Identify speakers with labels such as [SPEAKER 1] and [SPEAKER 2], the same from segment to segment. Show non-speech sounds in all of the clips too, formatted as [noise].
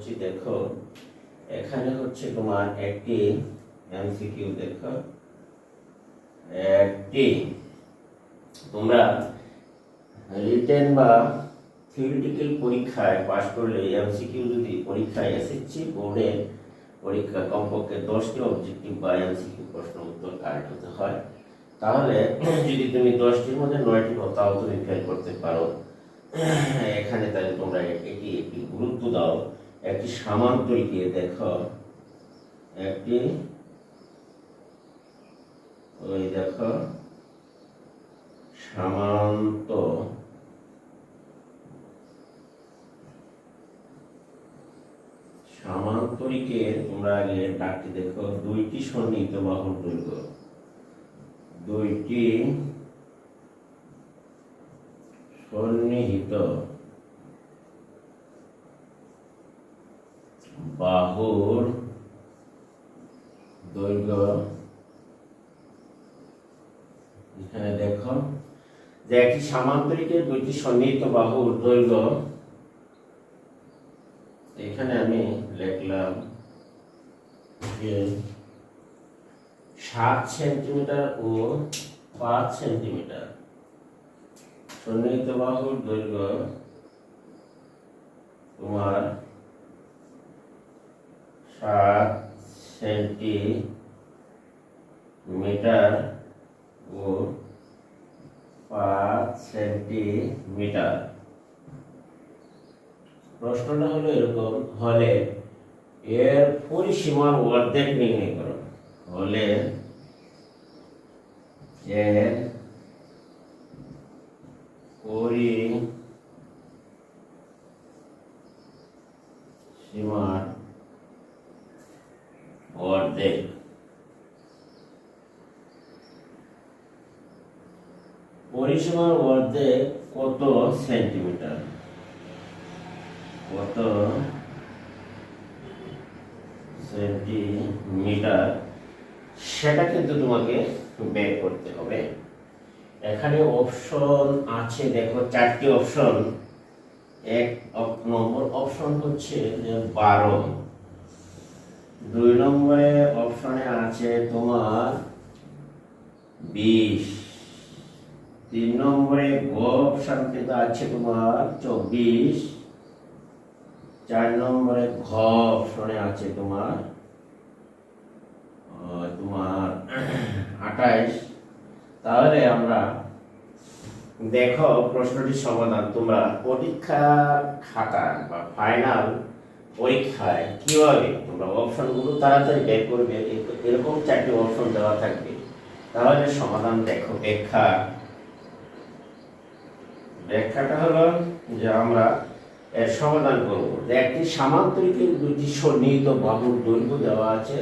[SPEAKER 1] করছি দেখো, এখানে হচ্ছে তোমার একটি এমসিকিউ দেখো, একটি। তোমরা রিটেন বা থিওরিটিক্যাল পরীক্ষায় পাশ করলে এমসিকিউ যদি পরীক্ষায় এসএসসি বোর্ডে পরীক্ষা কমপক্ষে দশটি অবজেক্টিভ বা এমসিকিউ প্রশ্ন উত্তর কারেক্ট হতে হয়। তাহলে যদি তুমি দশটির মধ্যে নয়টি তাও তুমি ফেল করতে পারো। এখানে তাহলে তোমরা এটি একটি গুরুত্ব দাও। একটি সামান্তরিকে দেখো, একটি, ওই দেখো, সামান্ত, সামান্তরিকে তোমরা আগে ডাকটি দেখো, দুইটি সন্নিহিত বাহুর দৈর্ঘ্য দুইটি সন্নিহিত বাহুর দৈর্ঘ্য এখানে দেখো যে একটি সামান্তরিকের দুইটি সন্নিহিত বাহুর দৈর্ঘ্য। এখানে আমি লিখলাম সাত সেন্টিমিটার ও পাঁচ সেন্টিমিটার। সন্নিহিত বাহুর দৈর্ঘ্য তোমার সাত সেন্টিমিটার ও পাঁচ সেন্টিমিটার। প্রশ্নটা হলো এরকম, হলে এর পরিসীমার অর্ধেক নির্ণয় করো। হলে এর পরিসীমার অর্ধেক পরিসীমার অর্ধেক কত সেন্টিমিটার? কত সেন্টিমিটার? সেটা কিন্তু তোমাকে বের করতে হবে। এখানে অপশন আছে, দেখো চারটি অপশন। এক নম্বর অপশন হচ্ছে যে বারো। দুই নম্বরে অপশনে আছে তোমার বিশ। তিন নম্বরে গ অপশন কিন্তু আছে তোমার চব্বিশ। চার নম্বরে ঘ অপশনে আছে তোমার তোমার [clears throat] আঠাইশ। তাহলে আমরা দেখো প্রশ্নটির সমাধান। তোমরা পরীক্ষা খাতা বা ফাইনাল পরীক্ষায় কীভাবে? তোমরা অপশনগুলো তাড়াতাড়ি বের করবে এরকম চারটি অপশন দেওয়া থাকবে। তাহলে সমাধান দেখো, ব্যাখ্যা। ব্যাখ্যাটা হলো যে আমরা এর সমাধান করব। যে একটি সামান্তরিকের দুইটি সন্নিহিত বাহুর দৈর্ঘ্য দেওয়া আছে,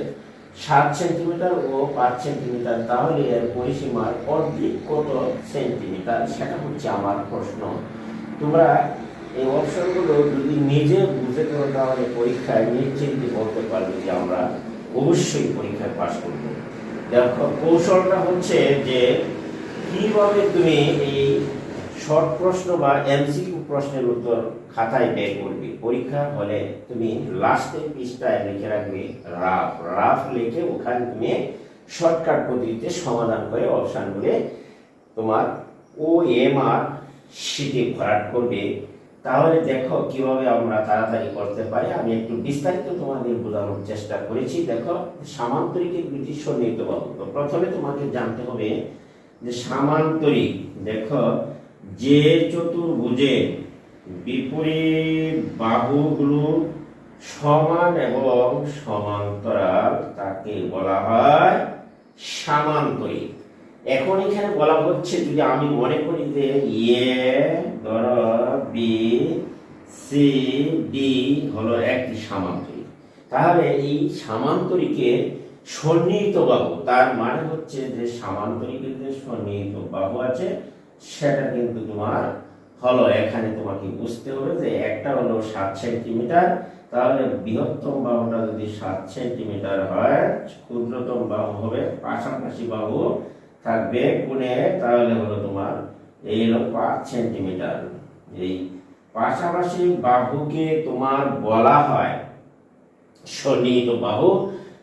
[SPEAKER 1] সাত সেন্টিমিটার ও পাঁচ সেন্টিমিটার। তাহলে এর পরিসীমার অর্ধেক কত সেন্টিমিটার? সেটা হচ্ছে আমার প্রশ্ন। তোমরা এই অপশনগুলো যদি নিজে বুঝে করো তাহলে পরীক্ষায় নিশ্চিন্তে বলতে পারবে যে আমরা অবশ্যই পরীক্ষায় পাশ করব। দেখো, কৌশলটা হচ্ছে যে কীভাবে তুমি এই শর্ট প্রশ্ন বা এমসিকিউ প্রশ্নের উত্তর খাতায় বের করবে। পরীক্ষা হলে তুমি লাস্টের পৃষ্ঠায় লিখে রাখবে রাফ। রাফ লিখে ওখানে তুমি শর্টকাট পদ্ধতিতে সমাধান করে অপশানগুলো তোমার ও এম আর শিটে ভরাট করবে। তাহলে দেখো কীভাবে আমরা তাড়াতাড়ি করতে পারি। আমি একটু বিস্তারিত তোমাদের বোঝানোর চেষ্টা করেছি। দেখো সামান্তরিকের দুটি সন্নিহিত বাহু প্রথমে তোমাকে জানতে হবে যে সামান্তরিক, দেখো, যে চতুর্ভুজে বিপরীত বাহুগুলো সমান এবং সমান্তরাল, তাকে বলা হয় সামান্তরিক। এখন এখানে বলা হচ্ছে যদি আমি মনে করি যে এ, ধর বি সি ডি হলো একটি সামান্তরিক, তাহলে এই সামান্তরিকে সন্নিহিত বাহু, তার মানে হচ্ছে যে সামান্তরিকের যে সন্নিহিত বাহু আছে, সেটা কিন্তু তোমার হলো, এখানে তোমাকে বুঝতে হবে যে একটা হলো সাত সেন্টিমিটার, তাহলে বৃহত্তম বাহুটা যদি সাত সেন্টিমিটার হয়, ক্ষুদ্রতম বাহু হবে, পাশাপাশি বাহু থাকবে কোণে তাহলে হলো তোমার এই হলো পাঁচ সেন্টিমিটার। এই পাশাপাশি বাহুকে তোমার বলা হয় সন্নিহিত বাহু।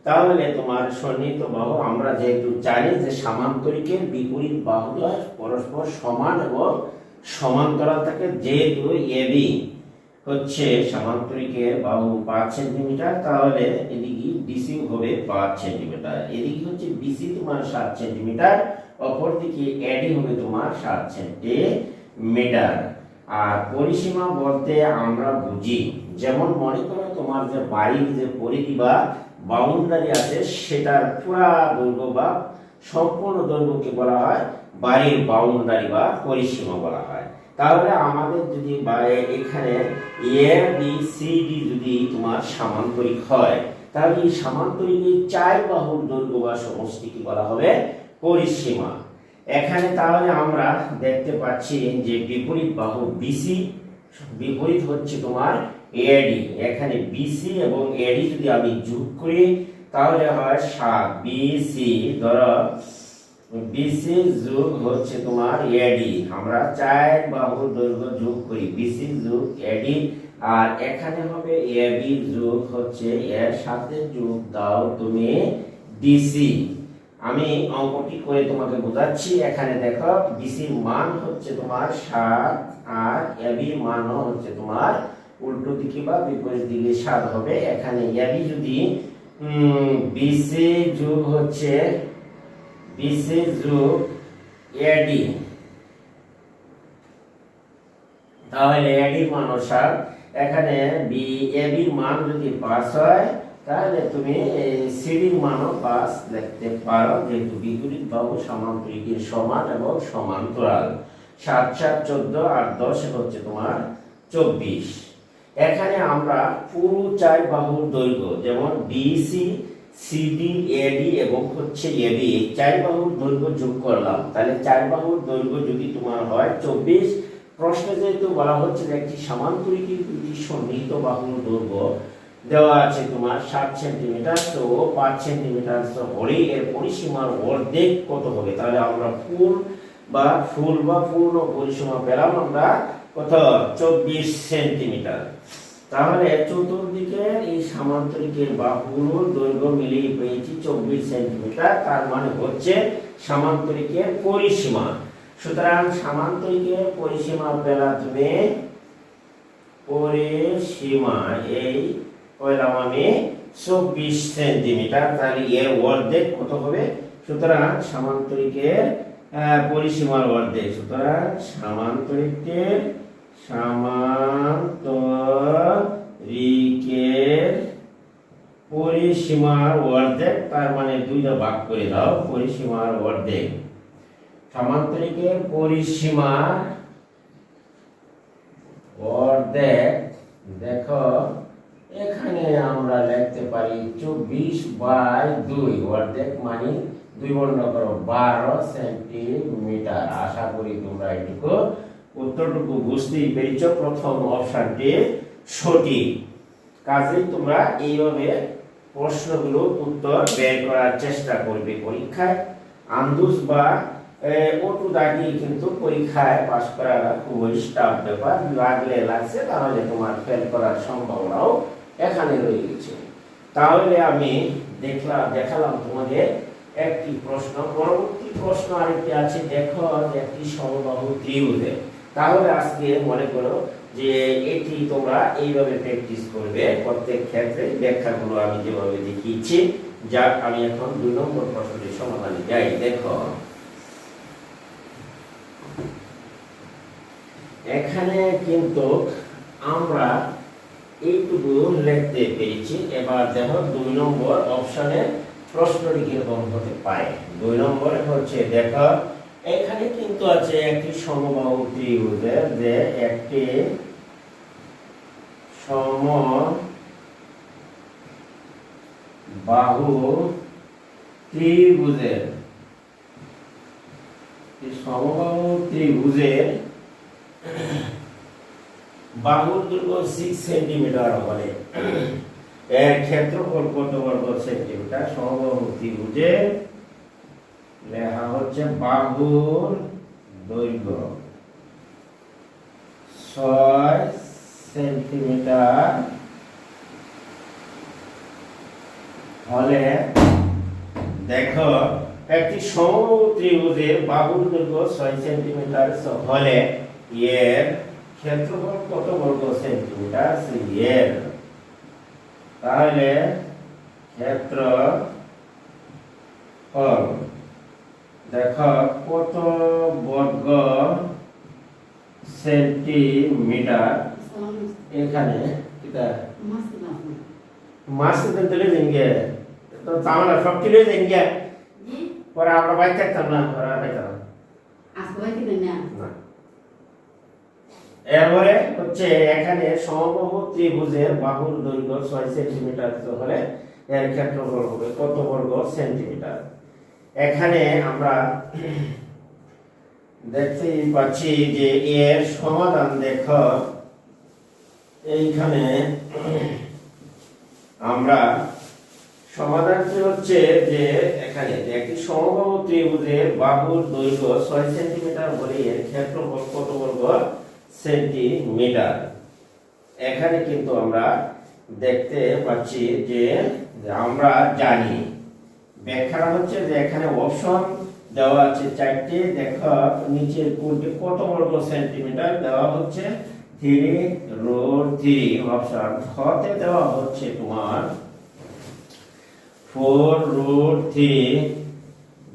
[SPEAKER 1] তাহলে তোমার সন্নিহিত বাহু আমরা যেহেতু জানি যে সামান্তরিকের বিপরীত বাহুটা পরস্পর সমান এবং সমান্তরাল থাকে যেহেতু এবি হচ্ছে সামান্তরিকের বাহু পাঁচ সেন্টিমিটার, তাহলে এদিকে ডিসি হবে পাঁচ সেন্টিমিটার। এদিকে হচ্ছে বিসি তোমার সাত সেন্টিমিটার, অপরদিকে এডি হবে তোমার সাত সেন্টিমিটার। আর পরিসীমা বলতে আমরা বুঝি। যেমন মনে করো তোমার যে বাড়ির যে পরিধি বা বাউন্ডারি আছে, সেটার পুরা দৈর্ঘ্য বা সম্পূর্ণ দৈর্ঘ্যকে বলা হয় বাড়ির বাউন্ডারি বা পরিসীমা বলা হয়। তাহলে আমাদের যদি এখানে এ বি সি ডি যদি তোমার সামান্তরিক হয়, তাহলে এই সামান্তরিকের চার বাহুর দৈর্ঘ্য বা সমষ্টিকে বলা হবে? পরিসীমা। এখানে তাহলে আমরা দেখতে পাচ্ছি যে বিপরীত বাহু বিসি বিপরীত হচ্ছে তোমার এডি এখানে বিসি এবং এডি যদি আমি যোগ করি, তাহলে হয় সাত। বিসি ধরো বিসি যোগ হচ্ছে তোমার এডি আমরা চার বাহুর দৈর্ঘ্য যোগ করি। বিসি যোগ এডি আর এখানে হবে এবি যোগ হচ্ছে এর সাথে যোগ দাও তুমি ডিসি আমি অঙ্কটি করে তোমাকে বোঝাচ্ছি। এখানে দেখো বিসির মান হচ্ছে তোমার সাত, আর এবির মানও হচ্ছে তোমার উল্টো দিকে বা বিপরীত দিকে সাত হবে। এখানে এবি যদি বিসি যোগ হচ্ছে বিসি এডি তাহলে এডির মান সাত এখানে বি এবির মান যদি পাঁচ হয়, তাহলে তুমি মানও পাঁচ লিখতে পারো, যেহেতু বিপরীত বাহু সমান্তরিকের সমান এবং সমান্তরাল। সাত সাত, চোদ্দ আর দশ হচ্ছে তোমার চব্বিশ। এখানে আমরা পুরো চার বাহুর দৈর্ঘ্য, যেমন বিসি সিডি এডি এবং হচ্ছে এবি চার বাহুর দৈর্ঘ্য যোগ করলাম। তাহলে চার বাহুর দৈর্ঘ্য যদি তোমার হয় চব্বিশ, প্রশ্নে যেহেতু বলা হচ্ছে যে একটি সামান্তরিকের দুটি সন্নিহিত বাহুর দৈর্ঘ্য দেওয়া আছে তোমার সাত সেন্টিমিটার, তো পাঁচ সেন্টিমিটার তো হলেই এর পরিসীমার অর্ধেক কত হবে? তাহলে আমরা ফুল বা ফুল বা পূর্ণ পরিসীমা পেলাম আমরা কত? চব্বিশ সেন্টিমিটার। তাহলে চতুর্দিকে এই সামান্তরিকের বাহুর দৈর্ঘ্য মিলিয়ে পেয়েছি চব্বিশ সেন্টিমিটার, তার মানে হচ্ছে সামান্তরিকের পরিসীমা। সুতরাং সামান্তরিকের পরিসীমা পেলা তুমি পরিসীমা এই কইলাম আমি চব্বিশ সেন্টিমিটার, তাহলে এর অর্ধেক কত হবে? সুতরাং সামান্তরিকের পরিসীমার অর্ধেক। সুতরাং সামান্তরিকের মানে অর্ধেক। দেখো, এখানে আমরা লিখতে পারি চব্বিশ বাই দুই, অর্ধেক মানে দুই বর্ণ করো, বারো সেন্টিমিটার। আশা করি তোমরা এটুকু উত্তরটুকু বুঝতেই পেরেছ, প্রথম অপশনটি সঠিক। কাজেই তোমরা এইভাবে প্রশ্নগুলো উত্তর বের করার চেষ্টা করবে পরীক্ষায়। আন্দুস বা ওটু দাগিয়ে কিন্তু পরীক্ষায় পাশ করাটা খুবই স্টাফ ব্যাপার। লাগলে লাগছে তাহলে তোমার ফেল করার সম্ভাবনাও এখানে রয়ে গেছে। তাহলে আমি দেখলাম, দেখালাম তোমাদের একটি প্রশ্ন। পরবর্তী প্রশ্ন আরেকটি আছে। দেখো একটি সমবাহু ত্রিভুজে তাহলে আজকে মনে করো যে এটি তোমরা এইভাবে প্র্যাকটিস করবে। প্রত্যেক ক্ষেত্রে ব্যাখ্যাগুলো আমি যেভাবে দেখিয়েছি, যাক, আমি এখন দুই নম্বর প্রশ্নটির সমাধানে যাই। দেখো। এখানে কিন্তু আমরা এইটুকু লিখতে পেরেছি। এবার দেখো, দুই নম্বর অপশনে প্রশ্নটি কীরকম হতে পারে? দুই নম্বরে হচ্ছে, দেখো এখানে কিন্তু আছে একটি সমবাহু ত্রিভুজের যে একটি সম বাহু ত্রিভুজের সমবাহু ত্রিভুজের বাহুর দৈর্ঘ্য সিক্স সেন্টিমিটার হলে, এর ক্ষেত্রফল কত বর্গ সেন্টিমিটার? সমবাহু ত্রিভুজে লেখা হচ্ছে বাহুর দৈর্ঘ্য। ছয় সেন্টিমিটার হলে দেখো, একটি সমবাহু ত্রিভুজের বাহুর দৈর্ঘ্য ছয় সেন্টিমিটার হলে এর ক্ষেত্রফল কত বর্গ সেন্টিমিটার? এর। তাহলে ক্ষেত্র ফল দেখো কত বর্গ সেন্টিমিটার? এখানে এটা? মাছ তো তুলে দেনগে তো আমরা সব তুলে দেনগে পরে আমরা বাইক থাকতাম না ওরা পাইতাম না। এরপরে হচ্ছে এখানে সমবাহু ত্রিভুজের বাহুর দৈর্ঘ্য ছয় সেন্টিমিটার হলে এর ক্ষেত্রফল হবে কত বর্গ সেন্টিমিটার? এখানে আমরা দেখতে পাচ্ছি যে এর সমাধান দেখো। এইখানে আমরা সমাধানটি হচ্ছে যে এখানে একটি সমবাহু ত্রিভুজের বাহুর দৈর্ঘ্য ছয় সেন্টিমিটার হলে এর ক্ষেত্রফল কত বর্গ সেন্টিমিটার? এখানে কিন্তু আমরা দেখতে পাচ্ছি যে আমরা জানি ব্যাখ্যাটা হচ্ছে যে এখানে অপশন দেওয়া আছে চারটি। দেখো, নিচের কোনটি কত বর্গ সেন্টিমিটার দেওয়া হচ্ছে থ্রি রোড থ্রি অপশন খতে দেওয়া হচ্ছে তোমার ফোর রুট থ্রি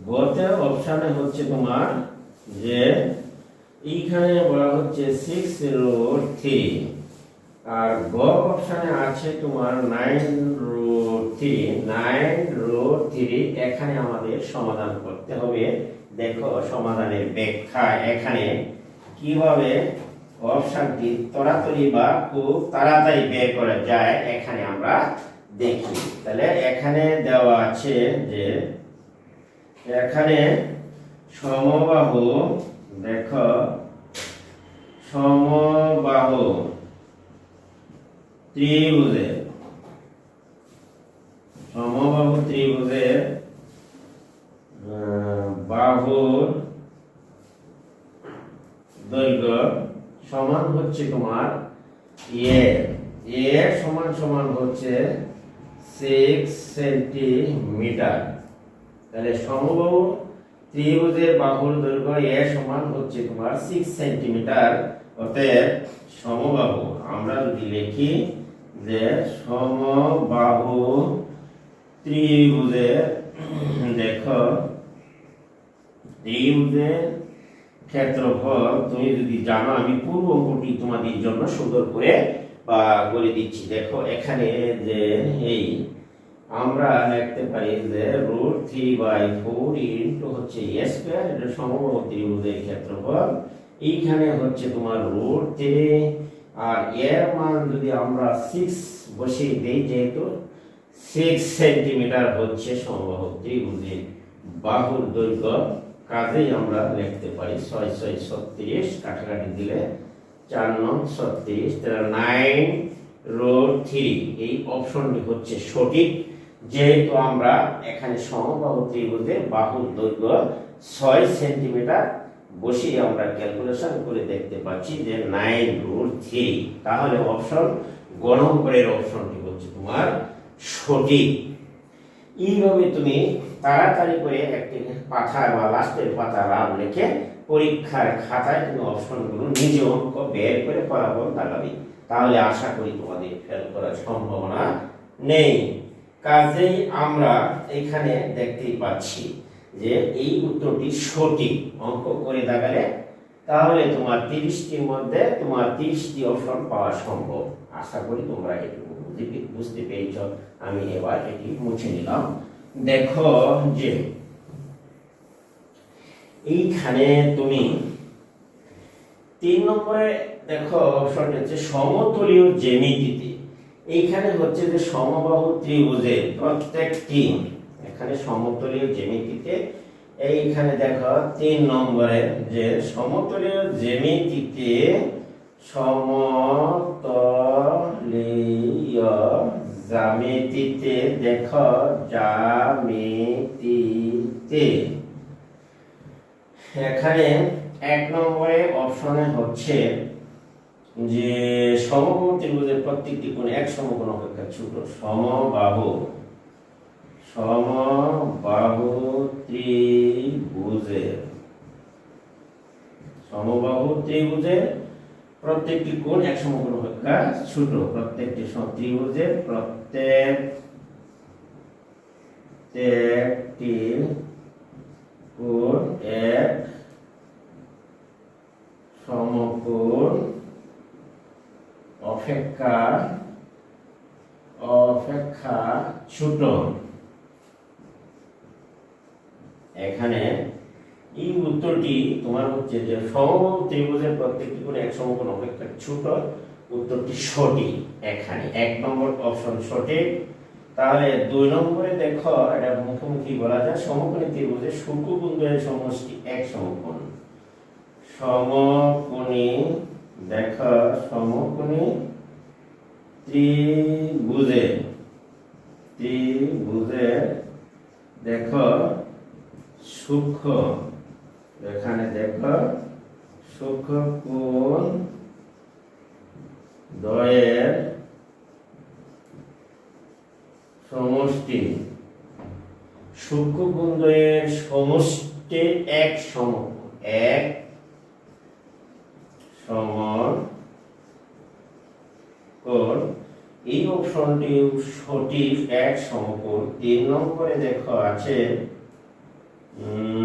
[SPEAKER 1] গতে অপশানে হচ্ছে তোমার যে এইখানে বলা হচ্ছে সিক্স রুট থ্রি আর গ অপশানে আছে তোমার nine three nine root three এখানে আমাদের সমাধান করতে হবে। দেখো, সমাধানের ব্যাখ্যা এখানে। কীভাবে অপশানটি তড়াতাড়ি বা খুব তাড়াতাড়ি বের করা যায়, এখানে আমরা দেখি। তাহলে এখানে দেওয়া আছে যে, এখানে সমবাহু, দেখো, সমবাহু ত্রিভুজের সমবাহু ত্রিভুজের বাহুর দৈর্ঘ্য সমান হচ্ছে তোমার এ এ সমান সমান হচ্ছে সিক্স সেন্টিমিটার তাহলে সমবাহু ত্রিভুজের বাহুর দৈর্ঘ্য এ সমান হচ্ছে তোমার সিক্স সেন্টিমিটার অতএব সমবাহু, আমরা যদি লিখি যে সমবাহু ত্রিভুজের দেখো ত্রিভুজের ক্ষেত্রফল তুমি যদি জানো, আমি পূর্ব অঙ্কটি তোমাদের জন্য সুন্দর করে বা করে দিচ্ছি। দেখো, এখানে যে এই আমরা লিখতে পারি যে root three by four into হচ্ছে এ স্কোয়ার, এটা সমবাহু ত্রিভুজের ক্ষেত্রফল। এইখানে হচ্ছে তোমার রুট থ্রি, আর এর মান যদি আমরা সিক্স বসিয়ে দিই যেহেতু সিক্স সেন্টিমিটার হচ্ছে সমবাহু ত্রিভুজের বাহুর দৈর্ঘ্য। কাজেই আমরা লিখতে পারি ছয় ছয় ছত্রিশ কাটাকাটি দিলে চার নং ছত্রিশ, তাহলে নাইন রোড থ্রি এই অপশনটি হচ্ছে সঠিক। যেহেতু আমরা এখানে সমবাহু ত্রিভুজের বাহুর দৈর্ঘ্য ছয় সেন্টিমিটার বসিয়ে আমরা ক্যালকুলেশন করে দেখতে পাচ্ছি যে নাইন রুট থ্রি তাহলে অপশন গ নম্বরের অপশনটি হচ্ছে তোমার সঠিক এইভাবে তুমি তাড়াতাড়ি করে একটি পাতায় বা লাস্টের পাতা রাম লিখে পরীক্ষার খাতায় তুমি অপশনগুলো নিজে অঙ্ক বের করে ফলাফল দাগাবে তাহলে আশা করি তোমাদের ফেল করার সম্ভাবনা নেই। কাজেই আমরা এখানে দেখতেই পাচ্ছি যে এই উত্তরটি সঠিক অঙ্ক করে দাগালে তাহলে তোমার তিরিশটির মধ্যে তোমার তিরিশটি অপশন পাওয়া সম্ভব। আশা করি তোমরা এটুকু বুঝতে- বুঝতে পেরেছ, আমি এবার এটি মুছে নিলাম। দেখো যে, এইখানে তুমি তিন নম্বরে দেখো অপশনটা হচ্ছে সমতলীয় জ্যামিতিতে। এইখানে হচ্ছে যে সমবাহু ত্রিভুজের প্রত্যেকটি এখানে সমতলীয় জ্যামিতিতে, এইখানে দেখো তিন নম্বরে যে সমতলীয় জ্যামিতিতে সমতলীয় জ্যামিতিতে দেখো জ্যামিতিতে। এখানে এক নম্বরে অপশনে হচ্ছে যে সমবাহু ত্রিভুজের প্রত্যেকটি কোণ এক সমকোণ অপেক্ষা ছোট। সমবাহু। সমবাহু ত্রিভুজের সমবাহু ত্রিভুজের প্রত্যেকটি কোণ এক সমকোণ অপেক্ষা ছোট প্রত্যেকটি ত্রিভুজের প্রত্যেক প্রত্যেকটি কোণ এক সমকোণ অপেক্ষা অপেক্ষা ছোট এখানে এই উত্তরটি তোমার হচ্ছে যে সমবাহু ত্রিভুজের প্রত্যেকটি কোণ এক সমকোণ অপেক্ষা ছোট, উত্তরটি সঠিক এখানে। এক নম্বর অপশন সঠিক। তাহলে দুই নম্বরে দেখো, এটা মুখোমুখি বলা যায়, সমকোণী ত্রিভুজের শুল্কবিন্দুর সমষ্টি এক সমকোণ। সমকোণী, দেখো, সমকোণী ত্রিভুজে ত্রিভুজে দেখো, সূক্ষ্ম এখানে দেখো সূক্ষ্ম কোণ দ্বয়ের সমষ্টি? সূক্ষ্ম কোণ দ্বয়ের সমষ্টি এক সম এক সমান কোণ? এই অপশনটি সঠিক এক সমকোণ। তিন নম্বরে দেখো আছে উম,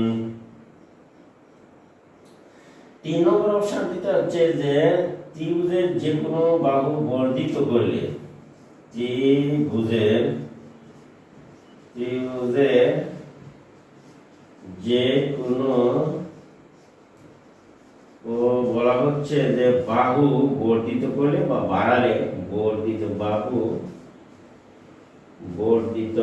[SPEAKER 1] তিন নম্বর অপশনটিতে হচ্ছে যে ত্রিভুজের যে কোনো বাহু বর্ধিত করলে, ত্রিভুজের ত্রিভুজের যে কোনো, ও বলা হচ্ছে যে বাহু বর্ধিত করলে বা বাড়ালে, বর্ধিত বাহু বর্ধিত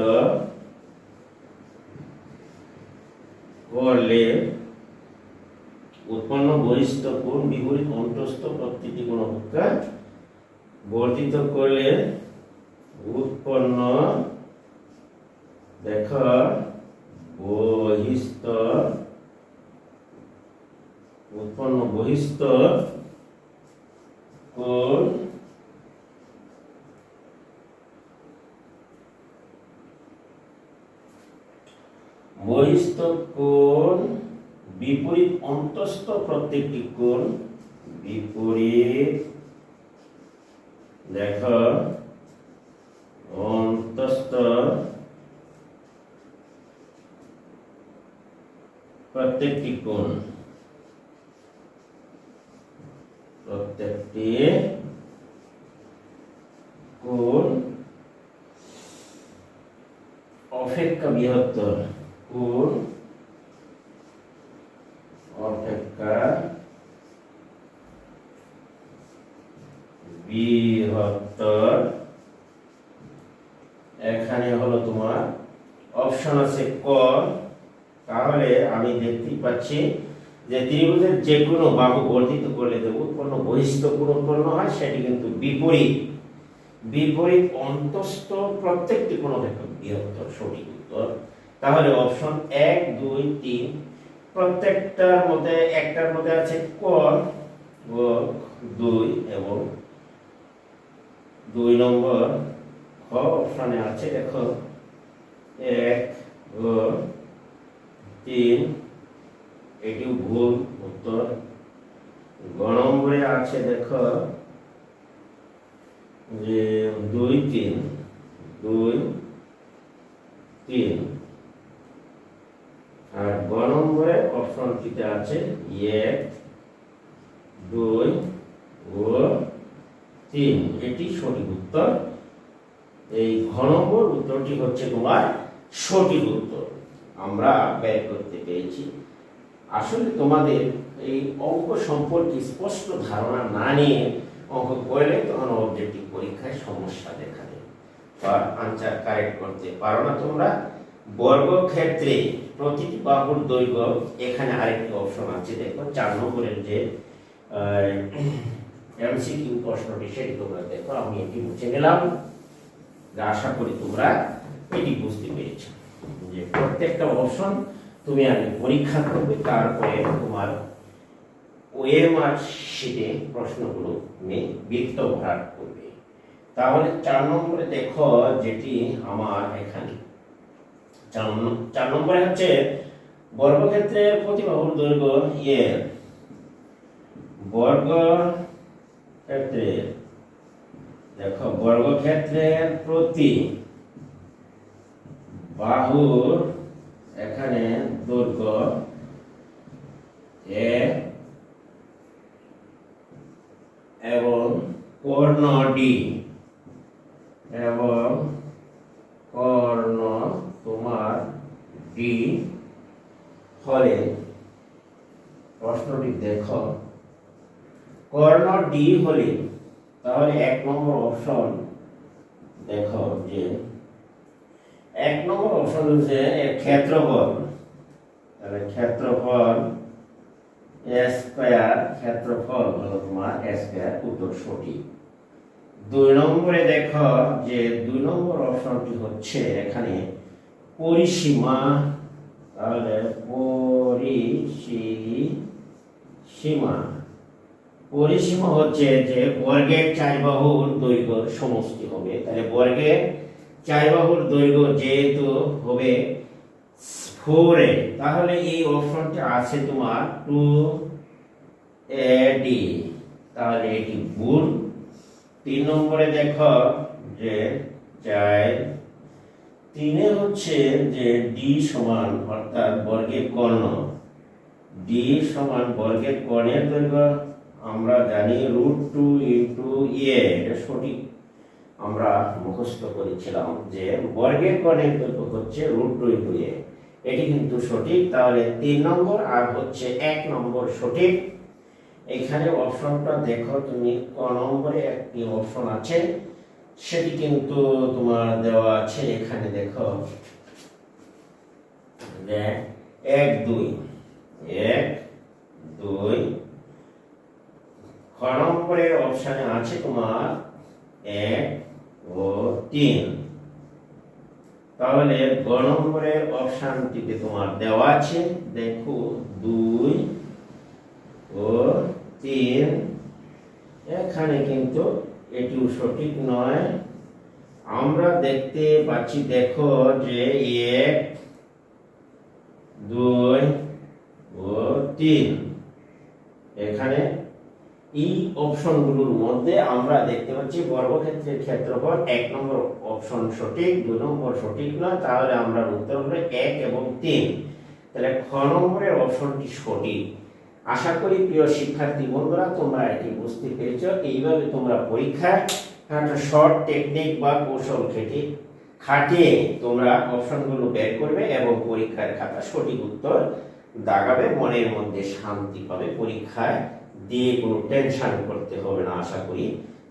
[SPEAKER 1] করলে উৎপন্ন বহিষ্ঠ কোণ, বিপরীত অন্তস্থ প্রত্যেকটি কোণ অপেক্ষা বর্ধিত করলে উৎপন্ন দেখ বহিষ্ঠ উৎপন্ন বহিষ্ঠ কোণ বহিষ্ঠ কোণ বিপরীত অন্তস্থ প্রত্যেকটি কোণ বিপরীত দেখ অন্তস্থ প্রত্যেকটি কোণ প্রত্যেকটি কোণ অপেক্ষা বৃহত্তর কোণ অপেক্ষা বৃহত্তর এখানে হলো তোমার অপশন আছে ক। তাহলে আমি দেখতেই পাচ্ছি যে ত্রিভুজের যে কোনো বাহু বর্ধিত করলে যে উৎপন্ন বহিষ্ঠ কোণ উৎপন্ন হয়, সেটি কিন্তু বিপরীত। বিপরীত অন্তস্থ প্রত্যেকটি অপেক্ষা বৃহত্তর, সঠিক উত্তর। তাহলে অপশন এক, দুই, তিন প্রত্যেকটার মধ্যে, একটার মধ্যে আছে ক ও দুই এবং দুই নম্বর খ অপশনে আছে, দেখো। এক ও তিন, এটি ভুল উত্তর। গ নম্বরে আছে, দেখো, যে দুই, তিন দুই, তিন। আর গ নম্বরে অপশনটিতে আছে? এক, দুই ও তিন। এটি সঠিক উত্তর। এই ঘ নম্বর উত্তরটি হচ্ছে তোমার সঠিক উত্তর। আমরা বের করতে পেরেছি। আসলে তোমাদের এই অঙ্ক সম্পর্কে স্পষ্ট ধারণা না নিয়ে অঙ্ক করলে তখন অবজেক্টিভ পরীক্ষায় সমস্যা দেখা দেয়। বা আনসার কারেক্ট করতে পারো না তোমরা। বর্গক্ষেত্রে প্রতিটি বাহুর দৈর্ঘ্য, এখানে আরেকটি অপশন আছে, দেখো, চার নম্বরের যে এমসিকিউ প্রশ্নটি সেটি তোমরা দেখো, আমি এটি মুছে গেলাম। আশা করি তোমরা এটি বুঝতে পেরেছ যে প্রত্যেকটা অপশন তুমি আগে পরীক্ষা করবে, তারপরে তোমার ওএমআর শিটে প্রশ্নগুলো তুমি বৃত্ত ভরাট করবে। তাহলে চার নম্বরে দেখো যেটি আমার এখানে চার নম- চার নম্বরে হচ্ছে বর্গক্ষেত্রে প্রতিবাহুর দৈর্ঘ্য ইয়ে। বর্গ ক্ষেত্রে দেখো বর্গক্ষেত্রের প্রতি বাহুর এখানে দৈর্ঘ্য এ এবং কর্ণ ডি এবং কর্ণ তোমার ডি হলে? প্রশ্নটি দেখো। কর্ণ ডি হলে, তাহলে এক নম্বর অপশন দেখো যে, এক নম্বর অপশন হচ্ছে ক্ষেত্রফল। তাহলে ক্ষেত্রফল স্কয়ার ক্ষেত্রফল হলো তোমার স্কয়ার উত্তর সঠিক। দুই নম্বরে দেখো যে, দুই নম্বর অপশনটি হচ্ছে এখানে পরিসীমা, তাহলে পরিসীমা। পরিসীমা হচ্ছে যে বর্গের চার বাহুর দৈর্ঘ্য সমষ্টি হবে। তাহলে বর্গের চার বাহুর দৈর্ঘ্য যেহেতু হবে ফোরে তাহলে এই অপশনটা আছে তোমার টু এ ডি তাহলে এটি ভুল তিন নম্বরে দেখো যে চার তিনে হচ্ছে যে ডি সমান, অর্থাৎ বর্গের কর্ণ। ডি সমান বর্গের কর্ণের দৈর্ঘ্য আমরা জানি রুট টু ইন্টু ইয়ে এটা সঠিক। আমরা মুখস্থ করেছিলাম যে বর্গের কর্ণের দৈর্ঘ্য হচ্ছে রুট টু ইন্টু এ এটি কিন্তু সঠিক, তাহলে তিন নম্বর আর হচ্ছে এক নম্বর সঠিক। এখানে অপশনটা দেখো, তুমি ক নম্বরে একটি অপশন আছে। সেটি কিন্তু তোমার দেওয়া আছে এখানে, দেখো। এক, দুই এক, দুই। নম্বরের অপশানে আছে তোমার এক ও তিন। তাহলে গ নম্বরের অপশানটিতে তোমার দেওয়া আছে, দেখো, দুই ও তিন। এখানে কিন্তু এটিও সঠিক নয়। আমরা দেখতে পাচ্ছি, দেখো যে এক, দুই ও তিন। এখানে এই অপশনগুলোর মধ্যে আমরা দেখতে পাচ্ছি বর্গক্ষেত্রের ক্ষেত্রফল এক নম্বর অপশন সঠিক, দুই নম্বর সঠিক নয় তাহলে আমরা উত্তর হবে এক এবং তিন। তাহলে খ নম্বরের অপশনটি সঠিক। আশা করি প্রিয় শিক্ষার্থী বন্ধুরা, তোমরা এটি বুঝতে পেরেছ। এইভাবে তোমরা পরীক্ষায় শর্ট টেকনিক বা কৌশল খেটে খাটিয়ে তোমরা অপশনগুলো বের করবে এবং পরীক্ষার খাতা সঠিক উত্তর দাগাবে, মনের মধ্যে শান্তি পাবে। পরীক্ষায় দিয়ে কোনো টেনশন করতে হবে না। আশা করি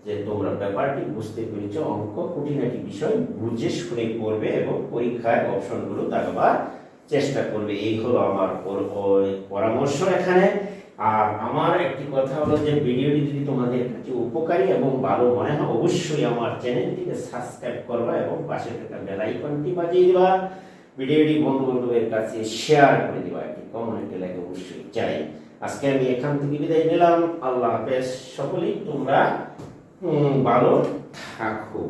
[SPEAKER 1] যে তোমরা ব্যাপারটি বুঝতে পেরেছ। অঙ্ক খুঁটিনাটি বিষয় বুঝে শুনে করবে এবং পরীক্ষায় অপশনগুলো দাগাবার চেষ্টা করবে। এই হলো আমার পরামর্শ এখানে। আর আমার একটি কথা হলো যে, ভিডিওটি যদি তোমাদের কাছে উপকারী এবং ভালো মনে হয়, অবশ্যই আমার চ্যানেলটিকে সাবস্ক্রাইব করবা এবং পাশে থাকা বেল আইকনটি বাজিয়ে দিবা। ভিডিওটি বন্ধু বান্ধবের কাছে শেয়ার করে দিবা। একটি কমেন্ট লাগে অবশ্যই চাই আজকে আমি এখান থেকে বিদায় নিলাম। আল্লাহ হাফেজ। সকলেই তোমরা ভালো থাকো।